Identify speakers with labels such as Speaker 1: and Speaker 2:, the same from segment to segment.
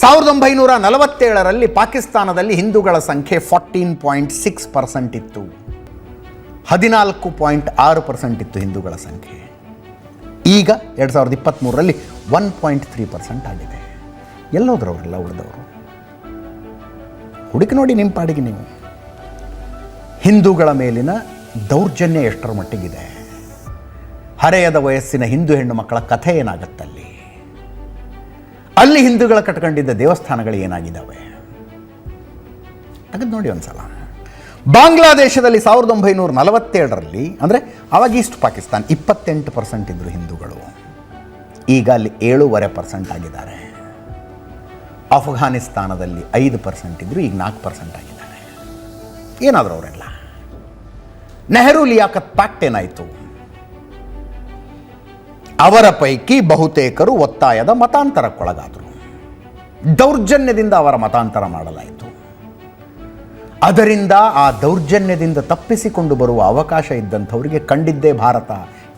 Speaker 1: ಸಾವಿರದ ಒಂಬೈನೂರ ನಲವತ್ತೇಳರಲ್ಲಿ ಪಾಕಿಸ್ತಾನದಲ್ಲಿ ಹಿಂದೂಗಳ ಸಂಖ್ಯೆ ಫಾರ್ಟೀನ್ ಪಾಯಿಂಟ್ ಸಿಕ್ಸ್ ಪರ್ಸೆಂಟ್ ಇತ್ತು. ಹದಿನಾಲ್ಕು ಪಾಯಿಂಟ್ ಆರು ಪರ್ಸೆಂಟ್ ಇತ್ತು ಹಿಂದೂಗಳ ಸಂಖ್ಯೆ. ಈಗ ಎರಡು ಸಾವಿರದ ಇಪ್ಪತ್ತ್ಮೂರರಲ್ಲಿ ಒನ್ ಪಾಯಿಂಟ್ ತ್ರೀ ಪರ್ಸೆಂಟ್ ಆಗಿದೆ. ಎಲ್ಲೋದ್ರು ಅವರೆಲ್ಲ ಉಳಿದವರು. ಹುಡುಕಿ ನೋಡಿ ನಿಮ್ಮ ಪಾಡಿಗೆ ನೀವು. ಹಿಂದೂಗಳ ಮೇಲಿನ ದೌರ್ಜನ್ಯ ಎಷ್ಟರ ಮಟ್ಟಿಗಿದೆ. ಹರೆಯದ ವಯಸ್ಸಿನ ಹಿಂದೂ ಹೆಣ್ಣು ಮಕ್ಕಳ ಕಥೆ ಏನಾಗತ್ತಲ್ಲಿ? ಅಲ್ಲಿ ಹಿಂದೂಗಳ ಕಟ್ಕೊಂಡಿದ್ದ ದೇವಸ್ಥಾನಗಳು ಏನಾಗಿದ್ದಾವೆ? ತೆಗೆದು ನೋಡಿ ಒಂದ್ಸಲ. ಬಾಂಗ್ಲಾದೇಶದಲ್ಲಿ ಸಾವಿರದ ಒಂಬೈನೂರ ನಲವತ್ತೇಳರಲ್ಲಿ, ಅಂದರೆ ಅವಾಗ ಈಸ್ಟ್ ಪಾಕಿಸ್ತಾನ್ ಇಪ್ಪತ್ತೆಂಟು ಪರ್ಸೆಂಟ್ ಇದ್ದರು ಹಿಂದೂಗಳು. ಈಗ ಅಲ್ಲಿ ಏಳೂವರೆ ಪರ್ಸೆಂಟ್ ಆಗಿದ್ದಾರೆ. ಅಫ್ಘಾನಿಸ್ತಾನದಲ್ಲಿ ಐದು ಪರ್ಸೆಂಟ್ ಇದ್ದರು ಈಗ ನಾಲ್ಕು ಪರ್ಸೆಂಟ್ ಆಗಿದ್ದಾರೆ. ಏನಾದರೂ ಅವರೆಲ್ಲ? ನೆಹರು ಲಿಯಾಕತ್ ಪ್ಯಾಕ್ಟ್ ಏನಾಯಿತು ಅವರ ಪೈಕಿ ಬಹುತೇಕರು ಒತ್ತಾಯದ ಮತಾಂತರಕ್ಕೊಳಗಾದರು. ದೌರ್ಜನ್ಯದಿಂದ ಅವರ ಮತಾಂತರ ಮಾಡಲಾಯಿತು. ಅದರಿಂದ ಆ ದೌರ್ಜನ್ಯದಿಂದ ತಪ್ಪಿಸಿಕೊಂಡು ಬರುವ ಅವಕಾಶ ಇದ್ದಂಥವರಿಗೆ ಕಂಡಿದ್ದೇ ಭಾರತ.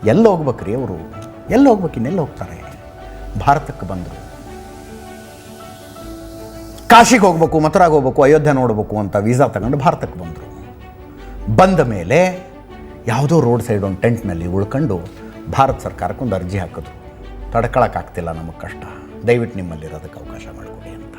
Speaker 1: ಎಲ್ಲಿ ಹೋಗ್ಬೇಕ್ರಿ ಅವರು. ಎಲ್ಲಿ ಹೋಗ್ಬೇಕು ಇನ್ನೆಲ್ಲಿ ಹೋಗ್ತಾರೆ? ಭಾರತಕ್ಕೆ ಬಂದರು. ಕಾಶಿಗೆ ಹೋಗ್ಬೇಕು, ಮಥುರಾಗೆ ಹೋಗ್ಬೇಕು, ಅಯೋಧ್ಯೆ ನೋಡಬೇಕು ಅಂತ ವೀಸಾ ತಗೊಂಡು ಭಾರತಕ್ಕೆ ಬಂದರು. ಬಂದ ಮೇಲೆ ಯಾವುದೋ ರೋಡ್ ಸೈಡ್ ಒಂದು ಟೆಂಟ್ನಲ್ಲಿ ಉಳ್ಕೊಂಡು ಭಾರತ ಸರ್ಕಾರಕ್ಕೆ ಒಂದು ಅರ್ಜಿ ಹಾಕಿದ್ರು ತಡ್ಕೊಳಕ್ಕಾಗ್ತಿಲ್ಲ ನಮಗೆ ಕಷ್ಟ ದಯವಿಟ್ಟು ನಿಮ್ಮಲ್ಲಿರೋದಕ್ಕೆ ಅವಕಾಶ ಮಾಡಿಕೊಡಿ ಅಂತ